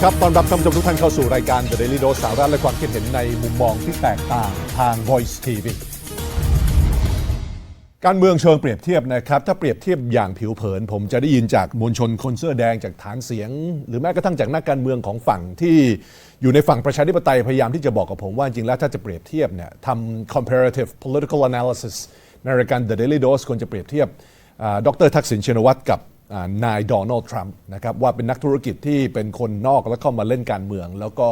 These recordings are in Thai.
ดีครับ ตอนรับท่านผู้ชมทุกท่านเข้าสู่รายการ The Daily Dose สาระและความคิดเห็นในมุมมองที่แตกต่างทาง Voice TV การเมืองเชิงเปรียบเทียบนะครับ ถ้าเปรียบเทียบอย่างผิวเผิน ผมจะได้ยินจากมวลชนคนเสื้อแดงจากฐานเสียง หรือแม้กระทั่งจากนักการเมืองของฝั่งที่อยู่ในฝั่งประชาธิปไตยพยายามที่จะบอกกับผมว่าจริงแล้วถ้าจะเปรียบเทียบเนี่ยทำ comparative political analysis ในรายการ The Daily Dose ควรจะเปรียบเทียบอ่าดรทักษิณชินวัตรกับ นายโดนัลด์ทรัมป์นะครับว่าเป็นนักธุรกิจที่เป็นคนนอกแล้วเข้ามาเล่นการเมือง แล้วก็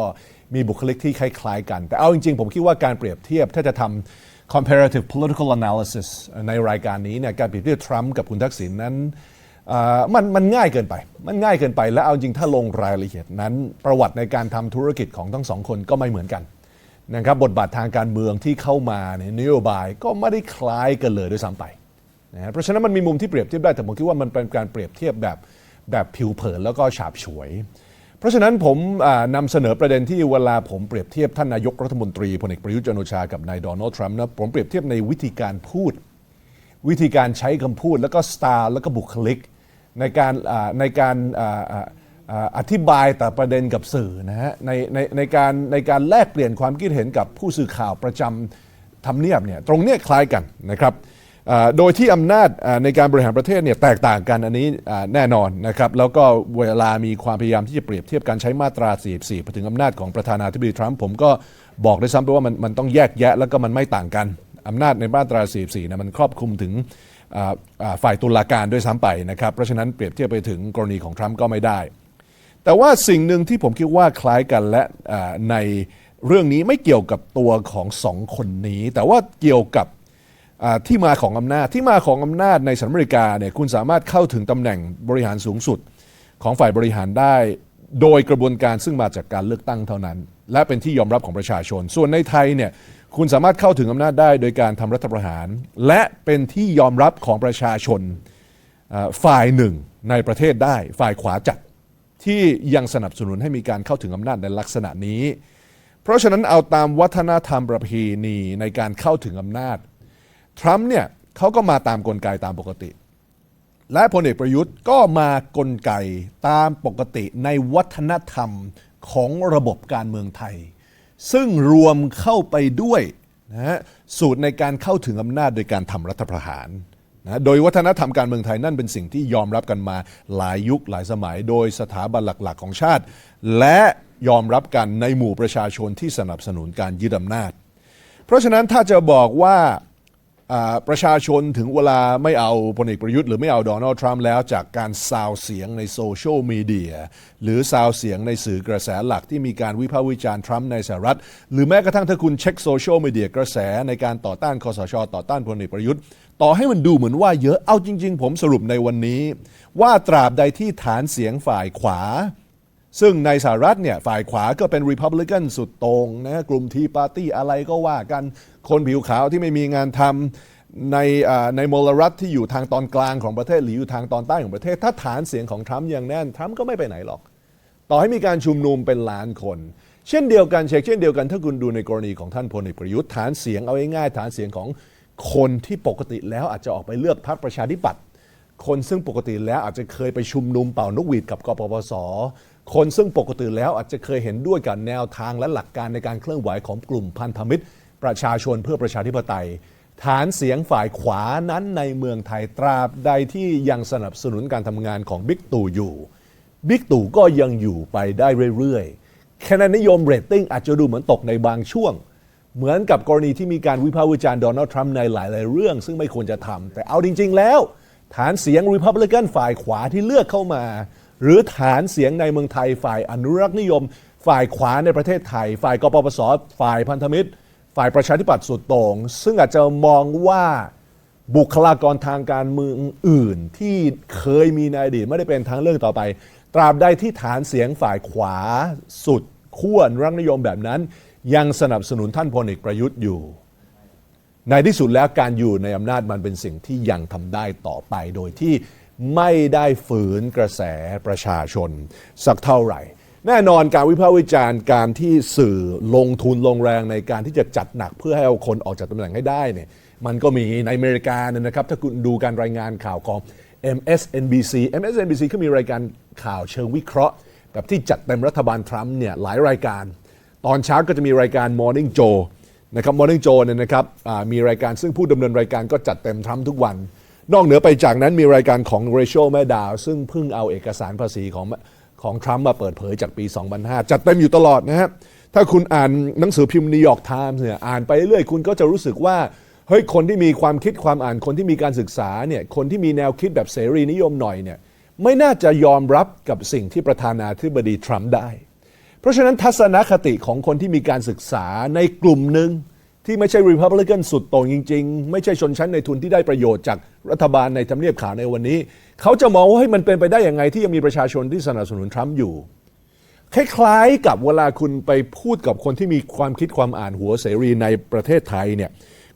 มีบุคลิกที่คล้ายๆกัน แต่เอาจริงๆ ผมคิดว่าการเปรียบเทียบถ้าจะทำ comparative political analysis ในรายการนี้เนี่ยการเปรียบเทียบทรัมป์กับคุณทักษิณนั้นมันมันง่ายเกินไป มันง่ายเกินไป และเอาจริงถ้าลงรายละเอียดนั้น ประวัติในการทำธุรกิจของทั้งสองคนก็ไม่เหมือนกันนะครับบทบาททางการเมืองที่เข้ามาในนโยบายก็ไม่ได้คล้ายกันเลยด้วยซ้ำไป นะเพราะฉะนั้นมันมีมุมที่เปรียบเทียบได้แต่ผมคิดว่ามันเป็นการเปรียบเทียบแบบแบบผิวเผินแล้วก็ฉาบฉวย เพราะฉะนั้นผมอ่านำเสนอประเด็นที่เวลาผมเปรียบเทียบท่านนายกรัฐมนตรีพลเอกประยุทธ์จันโอชากับนายโดนัลด์ทรัมป์นะผมเปรียบเทียบในวิธีการพูด วิธีการใช้คำพูดแล้วก็สไตล์แล้วก็บุคลิกในการในการอธิบายแต่ประเด็นกับสื่อนะฮะในในในการในการแลกเปลี่ยนความคิดเห็นกับผู้สื่อข่าวประจำทำเนียบเนี่ยตรงเนี้ยคล้ายกันนะครับ โดยที่อำนาจในการบริหารประเทศเนี่ยแตกต่างกันอันนี้แน่นอนนะครับแล้วก็เวลามีความพยายามที่จะเปรียบเทียบการใช้มาตรา 44ไปถึงอำนาจของประธานาธิบดีทรัมป์ผมก็บอกได้ซ้ำไปว่ามันมันต้องแยกแยะแล้วก็มันไม่ต่างกันอำนาจในมาตรา 44นะมันครอบคลุมถึงฝ่ายตุลาการด้วยซ้ำไปนะครับเพราะฉะนั้นเปรียบเทียบไปถึงกรณีของทรัมป์ก็ไม่ได้ แต่ว่าสิ่งหนึ่งที่ผมคิดว่าคล้ายกันและในเรื่องนี้ไม่เกี่ยวกับตัวของสองคนนี้ แต่ว่าเกี่ยวกับ ที่มาของอำนาจที่มาของอำนาจในสหรัฐอเมริกาเนี่ยคุณสามารถเข้าถึงตำแหน่งบริหารสูงสุดของฝ่ายบริหารได้ โดยกระบวนการซึ่งมาจากการเลือกตั้งเท่านั้น และเป็นที่ยอมรับของประชาชน ส่วนในไทยเนี่ยคุณสามารถเข้าถึงอำนาจได้โดยการทำรัฐประหาร และเป็นที่ยอมรับของประชาชนฝ่ายหนึ่งในประเทศได้ ฝ่ายขวาจัดที่ยังสนับสนุนให้มีการเข้าถึงอำนาจในลักษณะนี้ เพราะฉะนั้นเอาตามวัฒนธรรมประเพณีในการเข้าถึงอำนาจ ทรัมป์เนี่ยเขาก็มาตามกลไกตามปกติ และพลเอกประยุทธ์ก็มากลไกตามปกติในวัฒนธรรมของระบบการเมืองไทย ซึ่งรวมเข้าไปด้วยนะฮะสูตรในการเข้าถึงอำนาจโดยการทำรัฐประหารนะโดยวัฒนธรรมการเมืองไทยนั่นเป็นสิ่งที่ยอมรับกันมาหลายยุคหลายสมัย โดยสถาบันหลักๆ ของชาติ และยอมรับกันในหมู่ประชาชนที่สนับสนุนการยึดอำนาจ เพราะฉะนั้นถ้าจะบอกว่าอ่า ประชาชนถึงเวลาไม่เอาพลเอกประยุทธ์หรือไม่เอาโดนัลด์ทรัมป์แล้วจากการซาวเสียงในโซเชียลมีเดียหรือซาวเสียงในสื่อกระแสหลักที่มีการวิพากษ์วิจารณ์ทรัมป์ในสหรัฐ หรือแม้กระทั่งถ้าคุณเช็คโซเชียลมีเดียกระแสในการต่อต้านคอสชต่อต้านพลเอกประยุทธ์ ต่อให้มันดูเหมือนว่าเยอะเอาจริง ๆ ผมสรุปในวันนี้ ว่าตราบใดที่ฐานเสียงฝ่ายขวา ซึ่งในสหรัฐเนี่ยฝ่ายขวาก็เป็น Republican สุดโตรงนะกลุ่มทีปาร์ตี้อะไรก็ว่ากันคนผิวขาวที่ไม่มีงานทำในในมลรัฐที่อยู่ทางตอนกลางของประเทศ หรืออยู่ทางตอนใต้ของประเทศ ถ้าฐานเสียงของทรัมป์ยังแน่นทรัมป์ก็ไม่ไปไหนหรอก ต่อให้มีการชุมนุมเป็นล้านคน เช่นเดียวกันเช็คเช่นเดียวกันถ้าคุณดูในกรณีของท่านพลเอกประยุทธ์ฐานเสียงเอาง่ายๆฐานเสียงของคนที่ปกติแล้วอาจจะออกไปเลือกพรรคประชาธิปัตย์คนซึ่งปกติแล้วอาจจะเคยไปชุมนุมเป่านกหวีดกับกปปส คนซึ่งปกติแล้วอาจจะเคยเห็นด้วยกับแนวทางและหลักการในการเคลื่อนไหวของกลุ่มพันธมิตร ประชาชนเพื่อประชาธิปไตย ฐานเสียงฝ่ายขวานั้นในเมืองไทยตราบใดที่ยังสนับสนุนการทำงานของบิ๊กตู่อยู่บิ๊กตู่ก็ยังอยู่ไปได้เรื่อยๆคะแนนนิยมเรตติ้งอาจจะดูเหมือนตกในบางช่วง เหมือนกับกรณีที่มีการวิพากษ์วิจารณ์โดนัลด์ทรัมป์ในหลายๆเรื่อง ซึ่งไม่ควรจะทำแต่เอาจริง ๆ แล้ว ฐานเสียงริพับลิกันฝ่ายขวาที่เลือกเข้ามา หรือฐานเสียงในเมืองไทยฝ่ายอนุรักษ์นิยม ฝ่ายขวาในประเทศไทย ฝ่ายกปปสฝ่ายพันธมิตร ฝ่ายประชาธิปัตย์สุดโต่งซึ่งอาจจะมองว่าบุคลากรทางการเมืองอื่น ที่เคยมีในอดีตไม่ได้เป็นทางเลือกต่อไป ตราบใดที่ฐานเสียงฝ่ายขวาสุดขั้วรักนิยมแบบนั้น ยังสนับสนุนท่านพลเอกประยุทธ์อยู่ ในที่สุดแล้วการอยู่ในอำนาจมันเป็นสิ่งที่ยังทำได้ต่อไปโดยที่ ไม่ได้ฝืนกระแสประชาชน สักเท่าไหร่ แน่นอนการวิพากษ์วิจารณ์การที่สื่อลงทุนลงแรงในการที่จะจัดหนักเพื่อให้เอาคนออกจากตำแหน่งให้ได้เนี่ยมันก็มีในอเมริกาเนี่ยนะครับ ถ้าคุณดูการรายงานข่าวของ MSNBC MSNBC ก็มีรายการข่าวเชิงวิเคราะห์ แบบที่จัดเต็มรัฐบาลทรัมป์เนี่ยหลายรายการ ตอนเช้าก็จะมีรายการ Morning Joe นะครับ Morning Joe เนี่ยนะครับมีรายการซึ่งผู้ดำเนินรายการก็จัดเต็มทรัมป์ทุกวัน นอกเหนือไปจากนั้นมีรายการของ Rachel Maddow ซึ่งเพิ่งเอาเอกสารภาษีของของทรัมป์มาเปิดเผยจากปี 2005 จัดเต็มอยู่ตลอดนะฮะถ้าคุณอ่านหนังสือพิมพ์นิวยอร์กไทม์เนี่ยอ่านไปเรื่อยๆ คุณก็จะรู้สึกว่าเฮ้ยคนที่มีความคิดความอ่านคนที่มีการศึกษาเนี่ยคนที่มีแนวคิดแบบเสรีนิยมหน่อยเนี่ยไม่น่าจะยอมรับกับสิ่งที่ประธานาธิบดีทรัมป์ได้ เพราะฉะนั้นทัศนคติของคนที่มีการศึกษาในกลุ่มหนึ่ง ที่ไม่ใช่ Republican สุดโต่งจริง ๆ ไม่ใช่ชนชั้นในทุนที่ได้ประโยชน์จากรัฐบาลในทำเนียบขาวในวันนี้ เขาจะมองว่าให้มันเป็นไปได้ยังไงที่ยังมีประชาชนที่สนับสนุนทรัมป์อยู่ คล้ายๆกับเวลาคุณไปพูดกับคนที่มีความคิดความอ่านหัวเสรีในประเทศไทยเนี่ย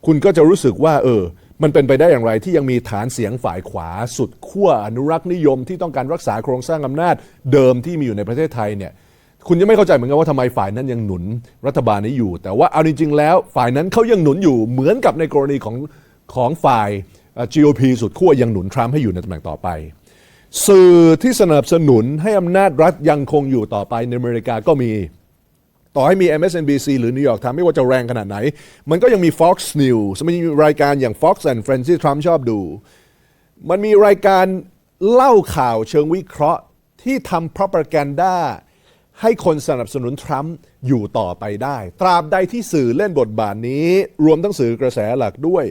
คุณก็จะรู้สึกว่า เออ มันเป็นไปได้อย่างไรที่ยังมีฐานเสียงฝ่ายขวา สุดขั้วอนุรักษ์นิยมที่ต้องการรักษาโครงสร้างอำนาจเดิมที่มีอยู่ในประเทศไทยเนี่ย คุณยังไม่เข้าใจเหมือนกันว่าทำไมฝ่ายนั้นยังหนุนรัฐบาลนี้อยู่ แต่ว่าเอาจริงๆ แล้วฝ่ายนั้นเขายังหนุนอยู่เหมือนกับในกรณีของของฝ่ายเอ่อ GOP สุดขั้วยังหนุนทรัมป์ให้อยู่ในตำแหน่งต่อไป สื่อที่สนับสนุนให้อำนาจรัฐยังคงอยู่ต่อไปในอเมริกาก็มี ต่อให้มี MSNBC หรือ New York Times ไม่ว่าจะแรงขนาดไหน มันก็ยังมี Fox News มันมีรายการอย่าง Fox and Friends ที่ทรัมป์ชอบดู มันมีรายการเล่าข่าวเชิงวิเคราะห์ที่ทำ propaganda ให้คนสนับสนุนทรัมป์อยู่ต่อไปได้ ตราบใดที่สื่อเล่นบทบาทนี้ รวมทั้งสื่อกระแสหลักด้วย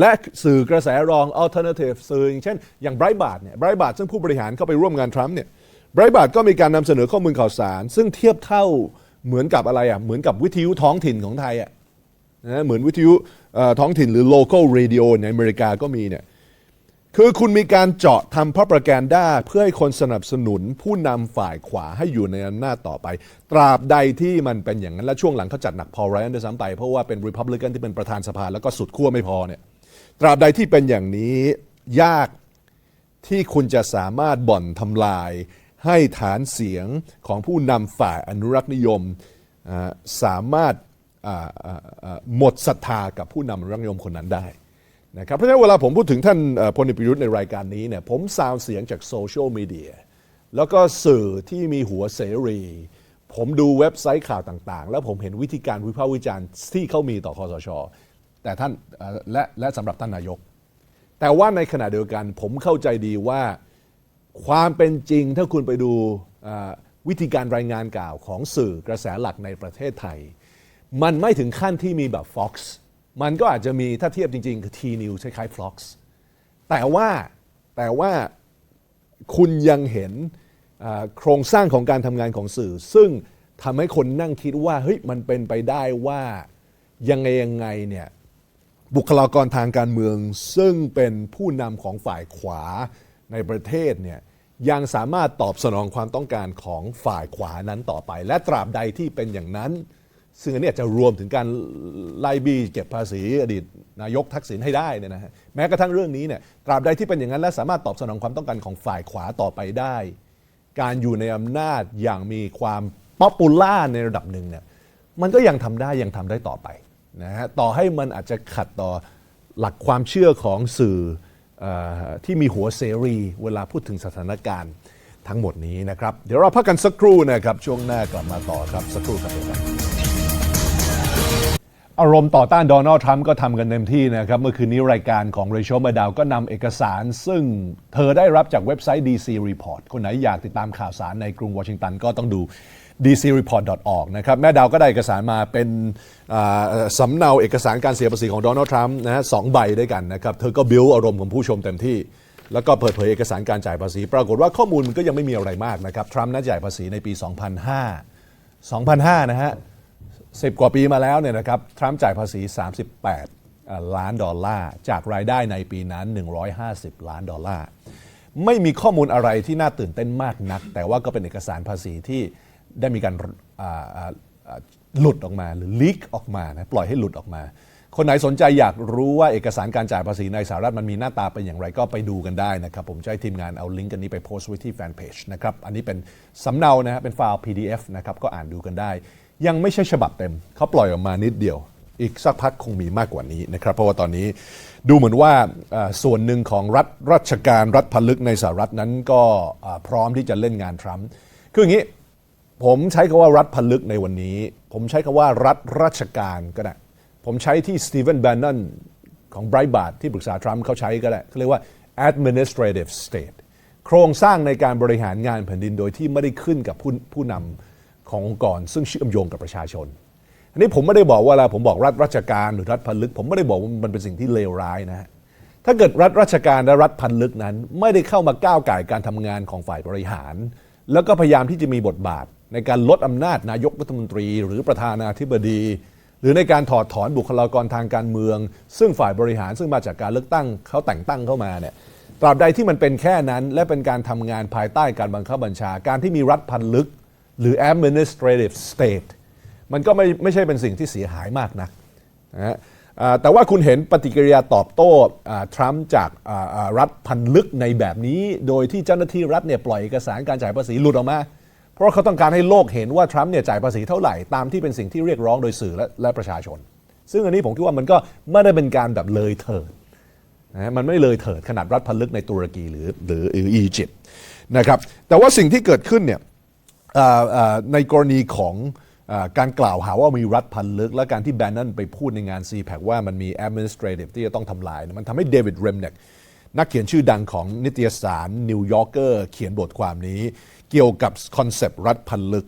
และสื่อกระแสรองอ alternative สื่ออย่างเช่น อย่างไบรท์บาร์ดเนี่ยไบรท์บาร์ดซึ่งผู้บริหารเข้าไปร่วมงานทรัมป์เนี่ยไบรท์บาร์ดก็มีการนำเสนอข้อมูลข่าวสาร ซึ่งเทียบเท่าเหมือนกับอะไรอะเหมือนกับวิทยุท้องถิ่นของไทยอะนะเหมือนวิทยุท้องถิ่นหรือ local radio ในอเมริกาก็มีเนี่ย คือคุณมีการเจาะทำ propaganda เพื่อให้คนสนับสนุนผู้นำฝ่ายขวาให้อยู่ในอำนาจต่อไป ตราบใดที่มันเป็นอย่างนั้น และช่วงหลังเขาจัดหนักพอไรอันด้วยซ้ำไป เพราะว่าเป็น Republican ที่เป็นประธานสภาแล้วก็สุดขั้วไม่พอเนี่ยตราบใดที่เป็นอย่างนี้ยากที่คุณจะสามารถบ่อนทำลาย ให้ฐานเสียงของผู้นำฝ่ายอนุรักษ์นิยมสามารถหมดศรัทธากับผู้นำอนุรักษ์นิยมคนนั้นได้ นะครับเพราะฉะนั้นเวลาผมพูดถึงท่านพลเอกประยุทธ์ในรายการนี้เนี่ยผมซาวเสียงจากโซเชียลมีเดียแล้วก็สื่อที่มีหัวเสรี ผมดูเว็บไซต์ข่าวต่าง ๆ แล้วผมเห็นวิธีการวิพากษ์วิจารณ์ที่เขามีต่อคอสช แต่ท่านและและสำหรับท่านนายก แต่ว่าในขณะเดียวกันผมเข้าใจดีว่าความเป็นจริงถ้าคุณไปดูวิธีการรายงานข่าวของสื่อกระแสหลักในประเทศไทย มันไม่ถึงขั้นที่มีแบบ Fox มันก็อาจจะมีถ้าเทียบจริงๆ คือ T News คล้ายๆ Fox แต่ว่าแต่ว่าคุณยังเห็นโครงสร้างของการทำงานของสื่อ ซึ่งทำให้คนนั่งคิดว่าเฮ้ยมันเป็นไปได้ว่ายังไงยังไงเนี่ยบุคลากรทางการเมือง ซึ่งเป็นผู้นำของฝ่ายขวาในประเทศเนี่ยยังสามารถตอบสนองความต้องการของฝ่ายขวานั้นต่อไป และตราบใดที่เป็นอย่างนั้น ซึ่งอันนี้จะรวมถึงการไล่บี้เก็บภาษีอดีตนายกทักษิณให้ได้เนี่ยนะฮะแม้กระทั่งเรื่องนี้เนี่ยตราบใดที่เป็นอย่างนั้นและสามารถตอบสนองความต้องการของฝ่ายขวาต่อไปได้ การอยู่ในอำนาจอย่างมีความป๊อปปูล่าในระดับหนึ่งเนี่ยมันก็ยังทำได้ยังทำได้ต่อไปนะฮะต่อให้มันอาจจะขัดต่อหลักความเชื่อของสื่ออที่มีหัวเสรีเวลาพูดถึงสถานการณ์ทั้งหมดนี้นะครับ เดี๋ยวเราพักกันสักครู่นะครับ ช่วงหน้ากลับมาต่อครับสักครู่ครับเดี๋ยวครับ อารมณ์ต่อต้านโดนัลด์ทรัมป์ก็ทำกันเต็มที่นะครับ เมื่อคืนนี้รายการของเร c ช l มาดาวก็นำเอกสาร ซึ่งเธอได้รับจากเว็บไซต์ DC Report คนไหนอยากติดตามข่าวสารในกรุงวอชิงตันก็ต้องดู dcreport.org นะครับแม่ดาวก็ได้เอกสารมาเป็นสำเนาเอกสารการเสียภาษีของโดนัลด์ทรัมป์นะฮะสองใบด้วยกันนะครับ เธอก็บิวอารมณ์ของผู้ชมเต็มที่ แล้วก็เปิดเผยเอกสารการจ่ายภาษี ปรากฏว่าข้อมูลมันก็ยังไม่มีอะไรมากนะครับทรัมป์นั้นจ่ายภาษีในปี 2005 2005 นะฮะ 10 กว่าปีมาแล้วเนี่ยนะครับทรัมป์จ่ายภาษี 38 ล้านดอลลาร์จากรายได้ในปีนั้น 150 ล้านดอลลาร์ไม่มีข้อมูลอะไรที่น่าตื่นเต้นมากนัก แต่ว่าก็เป็นเอกสารภาษีที่ได้มีการหลุดออกมาหรือลีกออกมานะปล่อยให้หลุดออกมา คนไหนสนใจอยากรู้ว่าเอกสารการจ่ายภาษีในสหรัฐมันมีหน้าตาเป็นอย่างไรก็ไปดูกันได้นะครับ ผมจะให้ทีมงานเอาลิงก์กันนี้ไปโพสต์ไว้ที่แฟนเพจนะครับอันนี้เป็นสำเนานะฮะเป็นไฟล์ PDF นะครับก็อ่านดูกันได้ ยังไม่ใช่ฉบับเต็มเขาปล่อยออกมานิดเดียว อีกสักพักคงมีมากกว่านี้นะครับ เพราะว่าตอนนี้ดูเหมือนว่าส่วนหนึ่งของรัฐราชการรัฐพลึกในสหรัฐนั้นก็พร้อมที่จะเล่นงานทรัมป์คืออย่างนี้ผมใช้คำว่ารัฐพลึกในวันนี้ ผมใช้คำว่ารัฐราชการก็ได้ ผมใช้ที่สตีเวนแบนนอนของไบรท์บาร์ที่ปรึกษาทรัมป์เขาใช้ก็ได้เขาเรียกว่า administrative state โครงสร้างในการบริหารงานแผ่นดินโดยที่ไม่ได้ขึ้นกับผู้ผู้นำ ขององค์กร ซึ่งเชื่อมโยงกับประชาชน อันนี้ผมไม่ได้บอกว่าเวลาผมบอกรัฐราชการหรือรัฐพันลึก ผมไม่ได้บอกว่ามันเป็นสิ่งที่เลวร้ายนะฮะถ้าเกิดรัฐราชการและรัฐพันลึกนั้น ไม่ได้เข้ามาก้าวไก่การทำงานของฝ่ายบริหาร แล้วก็พยายามที่จะมีบทบาท ในการลดอำนาจนายกรัฐมนตรี หรือประธานาธิบดี หรือในการถอดถอนบุคลากรทางการเมือง ซึ่งฝ่ายบริหารซึ่งมาจากการเลือกตั้งเขาแต่งตั้งเข้ามาเนี่ยตราบใดที่มันเป็นแค่นั้น และเป็นการทำงานภายใต้การบังคับบัญชาการที่มีรัฐพันลึก หรือ administrative state มันก็ไม่ไม่ใช่เป็นสิ่งที่เสียหายมากนักนะฮะแต่ว่าคุณเห็นปฏิกิริยาตอบโต้ทรัมป์จากรัฐพันลึกในแบบนี้ โดยที่เจ้าหน้าที่รัฐเนี่ยปล่อยเอกสารการจ่ายภาษีหลุดออกมา เพราะเขาต้องการให้โลกเห็นว่าทรัมป์เนี่ยจ่ายภาษีเท่าไหร่ตามที่เป็นสิ่งที่เรียกร้องโดยสื่อและและประชาชน ซึ่งอันนี้ผมคิดว่ามันก็ไม่ได้เป็นการแบบเลยเถิดนะฮะมันไม่เลยเถิดขนาดรัฐพันลึกในตุรกีหรือหรืออียิปต์นะครับแต่ว่าสิ่งที่เกิดขึ้นเนี่ย ในกรณีของอการกล่าวหาว่ามีรัฐพันลึก และการที่แบนนันไปพูดในงาน c p a c ว่ามันมี administrative ที่จะต้องทำลาย มันทำให้เดวิดเรมเนกนักเขียนชื่อดังของนิตยสารนิวยอร์กเกอร์เขียนบทความนี้ เกี่ยวกับคอนเซปต์รัฐพันลึก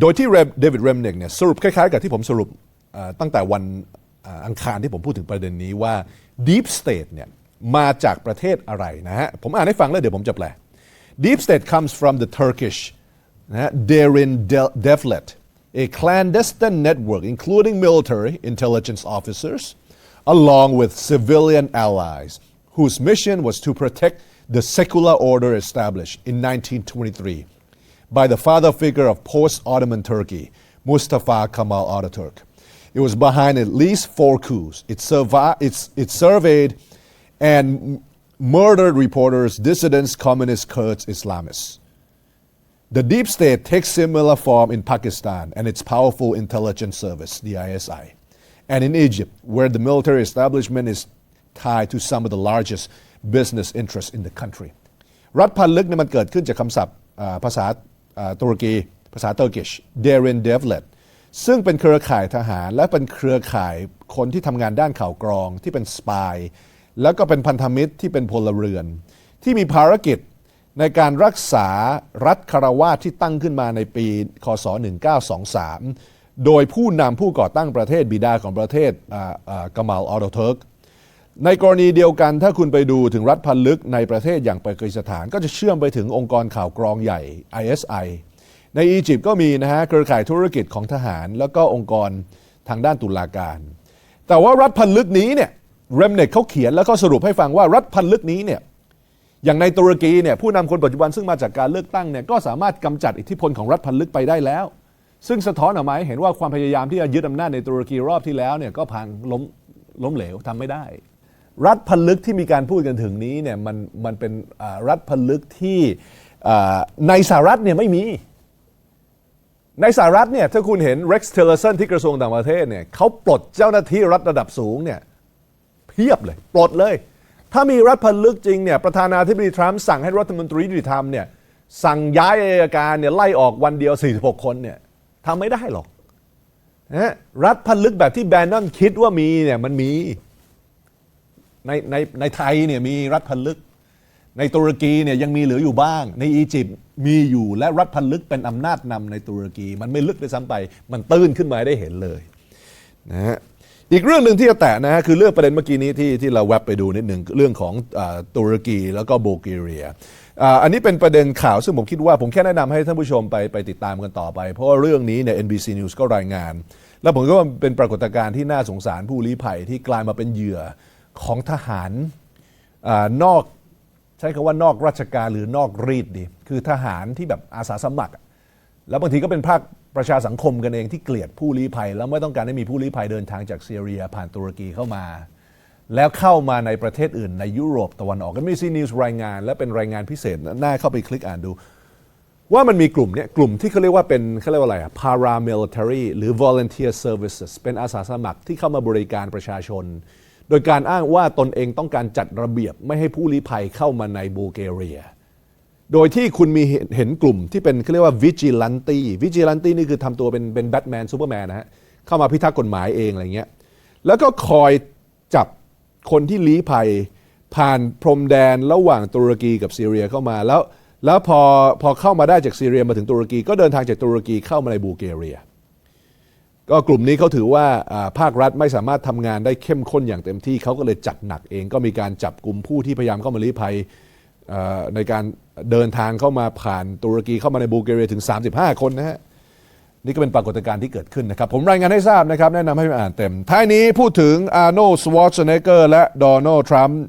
โดยที่เดวิดเรมเนกเนี่ยสรุปคล้ายๆ กับที่ผมสรุปตั้งแต่วันอังคารที่ผมพูดถึงประเด็นนี้ว่า Deep State เนี่ยมาจากประเทศอะไรนะฮะ ผมอ่านให้ฟังแล้วเดี๋ยวผมจะแปล Deep State comes from the Turkish Darin Devlet, a clandestine network including military intelligence officers, along with civilian allies, whose mission was to protect the secular order established in 1923 by the father figure of post Ottoman Turkey, Mustafa Kemal Ataturk. It was behind at least four coups. It, survived, it surveyed and murdered reporters, dissidents, communist Kurds, Islamists. The deep state takes similar form in Pakistan and its powerful intelligence service, the ISI, and in Egypt, where the military establishment is tied to some of the largest business interests in the country. รัฐพันลึกเนี่ยมันเกิดขึ้นจากคำศัพท์อ่าภาษาอ่าตุรกี ภาษาเตอร์กิช Derin Devlet ซึ่งเป็นเครือข่ายทหาร และเป็นเครือข่ายคนที่ทำงานด้านข่าวกรองที่เป็นสปาย แล้วก็เป็นพันธมิตรที่เป็นพลเรือน ที่มีภารกิจ ในการรักษารัฐคารวาสที่ตั้งขึ้นมาในปี คศ 1923 โดยผู้นำผู้ก่อตั้งประเทศบิดาของประเทศกามาลออโตเทิร์กในกรณีเดียวกันถ้าคุณไปดูถึงรัฐพันลึกในประเทศอย่างปากีสถาน ก็จะเชื่อมไปถึงองค์กรข่าวกรองใหญ่ ISI ในอียิปต์ก็มีนะฮะเครือข่ายธุรกิจของทหาร แล้วก็องค์กรทางด้านตุลาการ แต่ว่ารัฐพันลึกนี้เนี่ยเรมเนกเขาเขียนแล้วก็สรุปให้ฟังว่ารัฐพันลึกนี้เนี่ย อย่างในตุรกีเนี่ยผู้นำคนปัจจุบันซึ่งมาจากการเลือกตั้งเนี่ยก็สามารถกำจัดอิทธิพลของรัฐพันลึกไปได้แล้ว ซึ่งสะท้อนออกมาให้เห็นว่าความพยายามที่จะยึดอำนาจในตุรกีรอบที่แล้วเนี่ยก็พังล้มล้มเหลวทำไม่ได้ รัฐพันลึกที่มีการพูดกันถึงนี้เนี่ยมันมันเป็นรัฐพันลึกที่ในสหรัฐเนี่ยไม่มีในสหรัฐเนี่ยถ้าคุณเห็น Rex Tillerson ที่กระทรวงต่างประเทศเนี่ยเขาปลดเจ้าหน้าที่รัฐระดับสูงเนี่ยเพียบเลย ปลดเลย ถ้ามีรัฐพันลึกจริงเนี่ยประธานาธิบดีทรัมป์สั่งให้รัฐมนตรียุติธรรมเนี่ยสั่งย้ายอัยการเนี่ยไล่ออกวันเดียว 46 คนเนี่ยทำไม่ได้หรอกนะฮะรัฐพันลึกแบบที่แบนนอนคิดว่ามีเนี่ยมันมีในในในไทยเนี่ยมีรัฐพันลึก ในตุรกีเนี่ยยังมีเหลืออยู่บ้าง ในอียิปต์มีอยู่และรัฐพันลึกเป็นอำนาจนำในตุรกี มันไม่ลึกด้วยซ้ำไป มันตื้นขึ้นมาได้เห็นเลยนะฮะ อีกเรื่องหนึ่งที่จะแตะนะฮะคือเรื่องประเด็นเมื่อกี้นี้ที่ที่เราแวบไปดูนิดหนึ่งเรื่องของอตุรกีแล้วก็โบลแกเรียอันนี้เป็นประเด็นข่าวซึ่งผมคิดว่าผมแค่แนะนำให้ท่านผู้ชมไปไปติดตามกันต่อไป เพราะว่าเรื่องนี้เนี่ย NBC News ก็รายงาน แล้วผมก็ว่าเป็นปรากฏการณ์ที่น่าสงสารผู้ลี้ภัยที่กลายมาเป็นเหยื่อของทหารอนอกใช้คำว่านอกราชการหรือนอกรีดดีคือทหารที่แบบอาสาสมัคร แล้วบางทีก็เป็นภาค ประชาสังคมกันเองที่เกลียดผู้ลี้ภัย แล้วไม่ต้องการให้มีผู้ลี้ภัยเดินทางจากซีเรียผ่านตุรกีเข้ามา แล้วเข้ามาในประเทศอื่นในยุโรปตะวันออกก็มีซีนิวส์รายงาน และเป็นรายงานพิเศษน่าเข้าไปคลิกอ่านดู ว่ามันมีกลุ่มเนี่ยกลุ่มที่เขาเรียกว่าเป็นเขาเรียกว่าอะไรอะ paramilitary หรือ volunteer services เป็นอาสาสมัครที่เข้ามาบริการประชาชน โดยการอ้างว่าตนเองต้องการจัดระเบียบไม่ให้ผู้ลี้ภัยเข้ามาในบูลแกเรีย โดยที่คุณมีเห็นกลุ่มที่เป็นเขาเรียกว่า vigilante vigilante นี่คือทำตัวเป็นเป็นแบทแมนซูเปอร์แมนนะฮะเข้ามาพิทักษ์กฎหมายเองอะไรเงี้ยแล้วก็คอยจับคนที่ลี้ภัยผ่านพรมแดนระหว่างตุรกีกับซีเรียเข้ามาแล้ว แล้วพอพอเข้ามาได้จากซีเรียมาถึงตุรกี ก็เดินทางจากตุรกีเข้ามาในบูลแกเรีย ก็กลุ่มนี้เขาถือว่าอ่าภาครัฐไม่สามารถทำงานได้เข้มข้นอย่างเต็มที่เขาก็เลยจัดหนักเองก็มีการจับกลุ่มผู้ที่พยายามเข้ามาลี้ภัย ในการเดินทางเข้ามาผ่านตุรกีเข้ามาในบูลแกเรียถึง 35 คนนะฮะนี่ก็เป็นปรากฏการณ์ที่เกิดขึ้นนะครับ ผมรายงานให้ทราบนะครับ แนะนำให้ไปอ่านเต็ม ท้ายนี้พูดถึงอาร์โนสวอตเนเกอร์และโดนัลด์ทรัมป์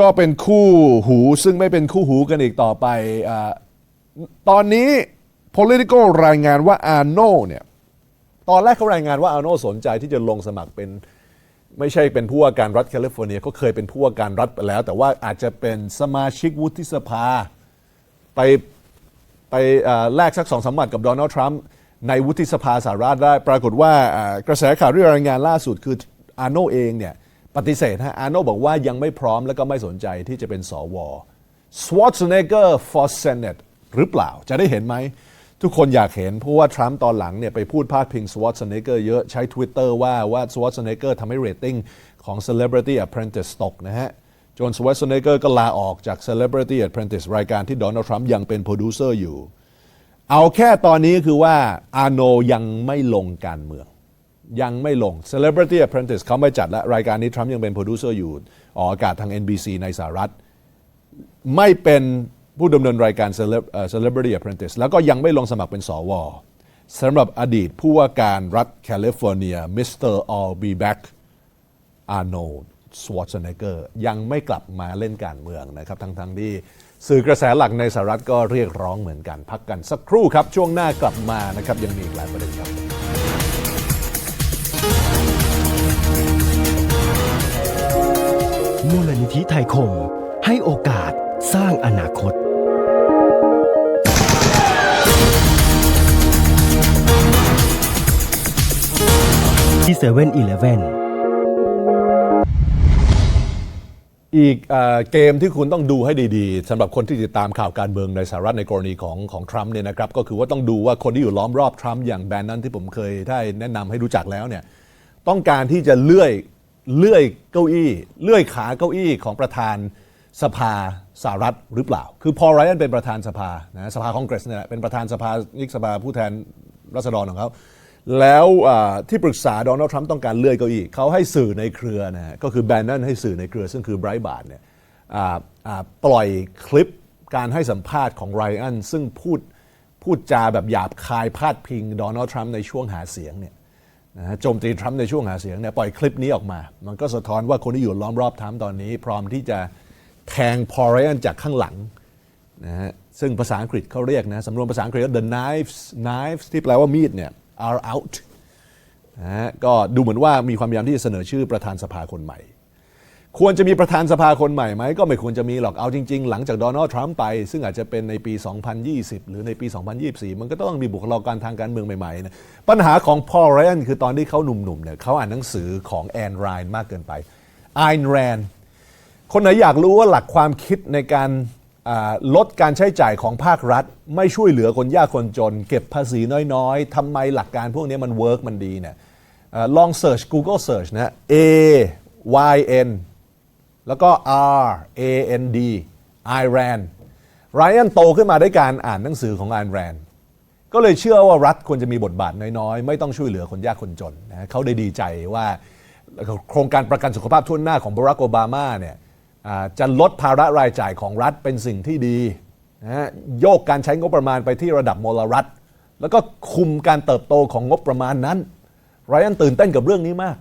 ก็เป็นคู่หูซึ่งไม่เป็นคู่หูกันอีกต่อไปอตอนนี้ political รายงานว่าอาร์โนเนี่ย ตอนแรกเขารายงานว่าอาร์โนสนใจที่จะลงสมัครเป็น ไม่ใช่เป็นผู้ว่าการรัฐแคลิฟอร์เนียเขาเคยเป็นผู้ว่าการรัฐไปแล้ว แต่ว่าอาจจะเป็นสมาชิกวุฒิสภา ไปไปแลกสักสองสามหมัดกับโดนัลด์ทรัมป์ในวุฒิสภาสหรัฐได้ ปรากฏว่ากระแสข่าวที่รายงานล่าสุดคืออาร์โนเองเนี่ยปฏิเสธฮะอาร์โนบอกว่ายังไม่พร้อมและก็ไม่สนใจที่จะเป็นสว Schwarzenegger for Senate หรือเปล่าจะได้เห็นไหม ทุกคนอยากเห็น เพราะว่าทรัมป์ตอนหลังเนี่ยไปพูดพาดพิง Schwarzenegger เยอะใช้ Twitter ว่าว่า Schwarzenegger ทำให้เรตติ้งของ Celebrity Apprentice ตกนะฮะจน Schwarzenegger ก็ลาออกจาก Celebrity Apprentice รายการที่โดนัลด์ทรัมป์ยังเป็นโปรดิวเซอร์อยู่ เอาแค่ตอนนี้คือว่าอาโนยังไม่ลงการเมือง ยังไม่ลง Celebrity Apprentice เขาไม่จัดและรายการนี้ทรัมป์ยังเป็นโปรดิวเซอร์อยู่ออกอากาศทาง NBC ในสหรัฐ ไม่เป็น ผู้ดำเนินรายการ Celebrity Apprentice แล้วก็ยังไม่ลงสมัครเป็นสวสำหรับอดีตผู้ว่าการรัฐแคลิฟอร์เนียมิสเตอร์ I'll be back อาร์โนลด์สวอตเนเกอร์ยังไม่กลับมาเล่นการเมืองนะครับทั้งๆทที่สื่อกระแสหลักในสหรัฐก็เรียกร้องเหมือนกันพักกันสักครู่ครับ ช่วงหน้ากลับมานะครับ ยังมีอีกหลายประเด็นครับมูลนิธิไทยคม ให้โอกาสสร้างอนาคต ที่เซเว่นอีเลฟเว่นอีกเอ่อเกมที่คุณต้องดูให้ดีๆสำหรับคนที่ติดตามข่าวการเมืองในสหรัฐในกรณีของของทรัมป์เนี่ยนะครับก็คือว่าต้องดูว่าคนที่อยู่ล้อมรอบทรัมป์อย่างแบรนนั้นที่ผมเคยได้แนะนำให้รู้จักแล้วเนี่ยต้องการที่จะเลื่อยเลื่อยเก้าอี้ เลื่อยขาเก้าอี้ของประธานสภาสหรัฐหรือเปล่า คือพอไรอันเป็นประธานสภานะสภาคองเกรสเนี่ยแหละเป็นประธานสภานิกสภาผู้แทนรัษฎรของเขา แล้วที่ปรึกษาโดนัลด์ทรัมป์ต้องการเลื่อยเก้าอี้เขาให้สื่อในเครือนะฮะก็คือแบนนันให้สื่อในเครือ ซึ่งคือไบรท์บาร์ดเนี่ยปล่อยคลิปการให้สัมภาษณ์ของไรอันซึ่งพูดพูดจาแบบหยาบคายพาดพิงโดนัลด์ทรัมป์ในช่วงหาเสียงเนี่ยนะฮะโจมตีทรัมป์ในช่วงหาเสียงเนี่ยปล่อยคลิปนี้ออกมา มันก็สะท้อนว่าคนที่อยู่ล้อมรอบทรัมป์ตอนนี้ พร้อมที่จะแทงพอไรอันจากข้างหลังนะฮะซึ่งภาษาอังกฤษเขาเรียกนะสำนวนภาษาอังกฤษว่า the knives knives ที่แปลว่ามีดเนี่ย are out นะฮะก็ดูเหมือนว่ามีความพยายามที่จะเสนอชื่อประธานสภาคนใหม่ ควรจะมีประธานสภาคนใหม่ไหม ก็ไม่ควรจะมีหรอกเอาจริง ๆ หลังจากโดนัลด์ทรัมป์ไป ซึ่งอาจจะเป็นในปี 2020 หรือในปี 2024 มันก็ต้องมีบุคลากรทางการเมืองใหม่ๆนะปัญหาของพอลไรอันคือตอนที่เขาหนุ่มๆเนี่ยเขาอ่านหนังสือของแอนไรน์มากเกินไปไอน์แรนคนไหนอยากรู้ว่าหลักความคิดในการ ลดการใช้จ่ายของภาครัฐ ไม่ช่วยเหลือคนยากคนจน เก็บภาษีน้อยๆทำไมหลักการพวกนี้มันเวิร์กมันดีเนี่ยอลอง search Google search นะ A Y N แล้วก็ R A N D I RAN ไรอันโตขึ้นมาด้วยการอ่านหนังสือของ Ayn Rand ก็เลยเชื่อว่ารัฐควรจะมีบทบาทน้อยๆ ไม่ต้องช่วยเหลือคนยากคนจนนะเขาได้ดีใจว่าโครงการประกันสุขภาพทั่วหน้าของบรักโอบามาเนี่ย จะลดภาระรายจ่ายของรัฐเป็นสิ่งที่ดีนะฮะโยกการใช้งบประมาณไปที่ระดับมลรัฐ แล้วก็คุมการเติบโตของงบประมาณนั้นไรอันตื่นเต้นกับเรื่องนี้มาก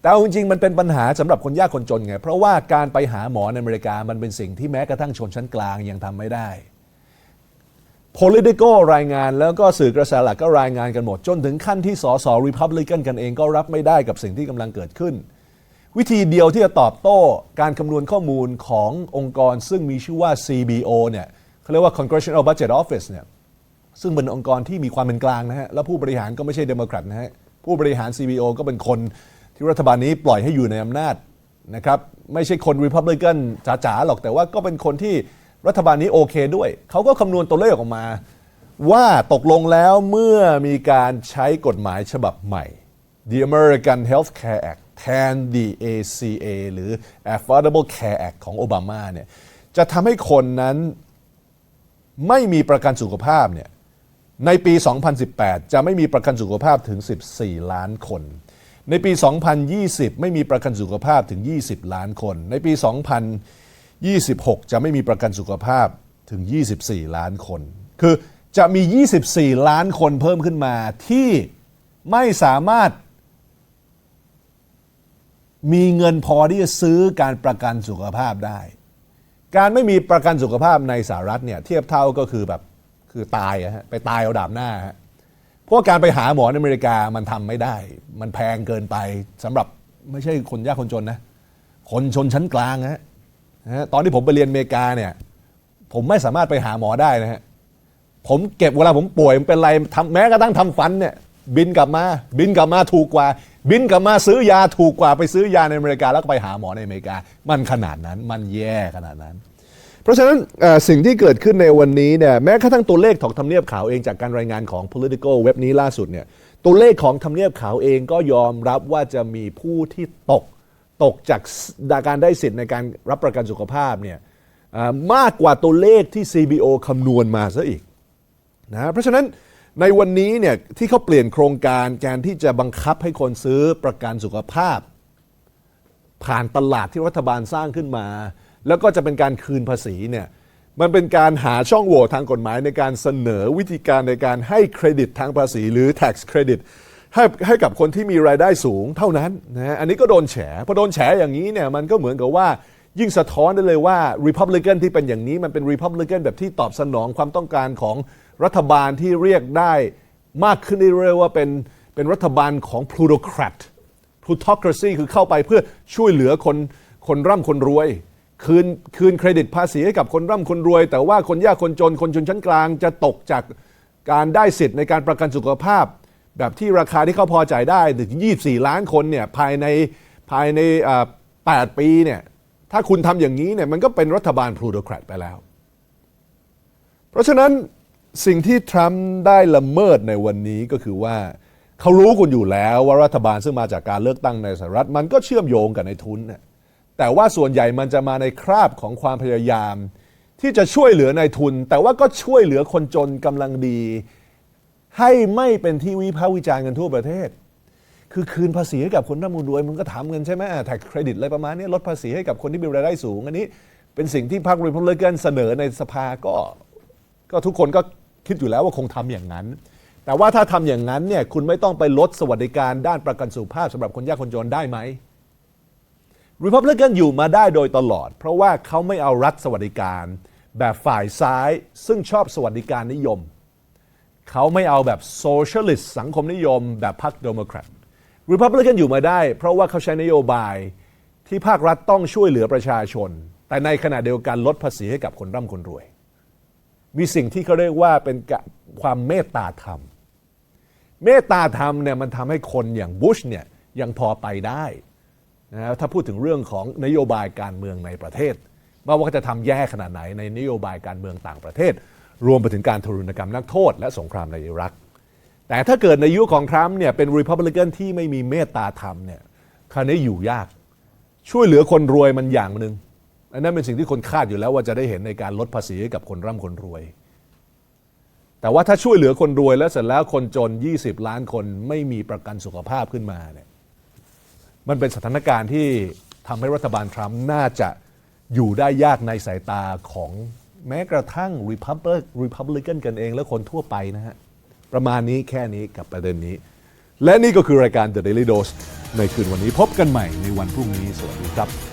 แต่จริงๆมันเป็นปัญหาสำหรับคนยากคนจนไง เพราะว่าการไปหาหมอในอเมริกามันเป็นสิ่งที่แม้กระทั่งชนชั้นกลางยังทำไม่ได้ political รายงานแล้วก็สื่อกระแสหลักก็รายงานกันหมด จนถึงขั้นที่สส Republican กันเองก็รับไม่ได้กับสิ่งที่กำลังเกิดขึ้น วิธีเดียวที่จะตอบโต้การคำนวณข้อมูลขององค์กรซึ่งมีชื่อว่า CBO เนี่ยเขาเรียกว่า Congressional Budget Office เนี่ยซึ่งเป็นองค์กรที่มีความเป็นกลางนะฮะ แล้วผู้บริหารก็ไม่ใช่เดโมแครตนะฮะ ผู้บริหาร CBO ก็เป็นคนที่รัฐบาลนี้ปล่อยให้อยู่ในอำนาจนะครับไม่ใช่คน Republican จ๋าๆหรอกแต่ว่าก็เป็นคนที่รัฐบาลนี้โอเคด้วย เขาก็คำนวณตัวเลขออกมา ว่าตกลงแล้วเมื่อมีการใช้กฎหมายฉบับใหม่ The American Health Care Act แทน the ACA หรือ Affordable Care Act ของโอบามาเนี่ยจะทำให้คนนั้นไม่มีประกันสุขภาพเนี่ยในปี 2018 จะไม่มีประกันสุขภาพถึง 14 ล้านคน ในปี 2020 ไม่มีประกันสุขภาพถึง 20 ล้านคน ในปี 2026 จะไม่มีประกันสุขภาพถึง 24 ล้านคน คือจะมี 24 ล้านคนเพิ่มขึ้นมาที่ไม่สามารถ มีเงินพอที่จะซื้อการประกันสุขภาพได้ การไม่มีประกันสุขภาพในสหรัฐเนี่ยเทียบเท่าก็คือแบบคือตายอะฮะไปตายเอาดาบหน้าฮะเพราะการไปหาหมอในอเมริกามันทำไม่ได้ มันแพงเกินไปสำหรับไม่ใช่คนยากคนจนนะ คนชนชั้นกลางฮะนะฮะตอนที่ผมไปเรียนอเมริกาเนี่ยผมไม่สามารถไปหาหมอได้นะฮะผมเก็บเวลาผมป่วยมันเป็นไรทำแม้กระทั่งทำฟันเนี่ย บินกลับมา บินกลับมาถูกกว่า บินกลับมาซื้อยาถูกกว่าไปซื้อยาในอเมริกาแล้วก็ไปหาหมอในอเมริกา มันขนาดนั้นมันแย่ขนาดนั้น เพราะฉะนั้นสิ่งที่เกิดขึ้นในวันนี้เนี่ยแม้กระทั่งตัวเลขของทำเนียบขาวเองจากการรายงานของ political เว็บนี้ล่าสุดเนี่ยตัวเลขของทำเนียบขาวเองก็ยอมรับว่าจะมีผู้ที่ตกตกจากการได้สิทธิ์ในการรับประกันสุขภาพเนี่ยมากกว่าตัวเลขที่ CBO คำนวณมาซะอีกนะเพราะฉะนั้น ในวันนี้เนี่ยที่เขาเปลี่ยนโครงการการที่จะบังคับให้คนซื้อประกันสุขภาพ ผ่านตลาดที่รัฐบาลสร้างขึ้นมา แล้วก็จะเป็นการคืนภาษีเนี่ยมันเป็นการหาช่องโหว่ทางกฎหมายในการเสนอวิธีการในการให้เครดิตทางภาษีหรือ tax credit ให้ให้กับคนที่มีรายได้สูงเท่านั้นนะอันนี้ก็โดนแฉพอโดนแฉอย่างนี้เนี่ยมันก็เหมือนกับว่ายิ่งสะท้อนได้เลยว่า Republican ที่เป็นอย่างนี้มันเป็น Republican แบบที่ตอบสนองความต้องการของ รัฐบาลที่เรียกได้มากขึ้นเรื่อยๆว่าเป็นเป็นรัฐบาลของ plutocrat plutocracy คือเข้าไปเพื่อช่วยเหลือคนคนร่ำคนรวย คืนคืนเครดิตภาษีให้กับคนร่ำคนรวย แต่ว่าคนยากคนจนคนชนชั้นกลางจะตกจากการได้สิทธิ์ในการประกันสุขภาพ แบบที่ราคาที่เขาพอจ่ายได้ถึง 24 ล้านคนเนี่ยภายในภายใน 8 ปีเนี่ยถ้าคุณทำอย่างนี้เนี่ยมันก็เป็นรัฐบาลพลูโตแครตไปแล้ว เพราะฉะนั้น สิ่งที่ทรัมป์ได้ละเมิดในวันนี้ก็คือว่าเขารู้กันอยู่แล้วว่ารัฐบาลซึ่งมาจากการเลือกตั้งในสหรัฐ มันก็เชื่อมโยงกับในทุนน่ะแต่ว่าส่วนใหญ่มันจะมาในคราบของความพยายาม ที่จะช่วยเหลือในทุน แต่ว่าก็ช่วยเหลือคนจนกำลังดี ให้ไม่เป็นที่วิพากษ์วิจารณ์กันทั่วประเทศ คือคืนภาษีให้กับคนร่ำรวยมันก็ทำกันใช่ไหมแท็กเครดิตอะไรประมาณนี้ลดภาษีให้กับคนที่มีรายได้สูง อันนี้เป็นสิ่งที่พรรครีพับลิกันเสนอในสภาก็ ก็ทุกคนก็คิดอยู่แล้วว่าคงทำอย่างนั้น แต่ว่าถ้าทำอย่างนั้นเนี่ยคุณไม่ต้องไปลดสวัสดิการด้านประกันสุขภาพสำหรับคนยากคนจนได้ไหมรีพับลิกันอยู่มาได้โดยตลอด เพราะว่าเขาไม่เอารัฐสวัสดิการ แบบฝ่ายซ้ายซึ่งชอบสวัสดิการนิยม เขาไม่เอาแบบโซเชียลิสต์สังคมนิยม แบบพรรคเดโมแครตรีพับลิกันอยู่มาได้ เพราะว่าเขาใช้นโยบายที่ภาครัฐต้องช่วยเหลือประชาชน แต่ในขณะเดียวกันลดภาษีให้กับคนร่ำคนรวย มีสิ่งที่เขาเรียกว่าเป็นความเมตตาธรรม เมตตาธรรมเนี่ยมันทำให้คนอย่างบุชเนี่ยยังพอไปได้นะถ้าพูดถึงเรื่องของนโยบายการเมืองในประเทศไม่ว่าจะทำแย่ขนาดไหนในนโยบายการเมืองต่างประเทศ รวมไปถึงการทารุณกรรมนักโทษ และสงครามในอิรัก แต่ถ้าเกิดในยุคของทรัมป์เนี่ยเป็นรีพับลิกันที่ไม่มีเมตตาธรรมเนี่ยคราวนี้อยู่ยาก ช่วยเหลือคนรวยมันอย่างหนึ่ง อันนั้นเป็นสิ่งที่คนคาดอยู่แล้วว่าจะได้เห็นในการลดภาษีให้กับคนร่ำคนรวย แต่ว่าถ้าช่วยเหลือคนรวยแล้วเสร็จแล้วคนจน 20 ล้านคนไม่มีประกันสุขภาพขึ้นมาเนี่ยมันเป็นสถานการณ์ที่ทำให้รัฐบาลทรัมป์น่าจะอยู่ได้ยากในสายตาของแม้กระทั่ง Republic Republican กันเองและคนทั่วไปนะฮะ ประมาณนี้แค่นี้กับประเด็นนี้ และนี่ก็คือรายการ The Daily Dose ในคืนวันนี้พบกันใหม่ในวันพรุ่งนี้ สวัสดีครับ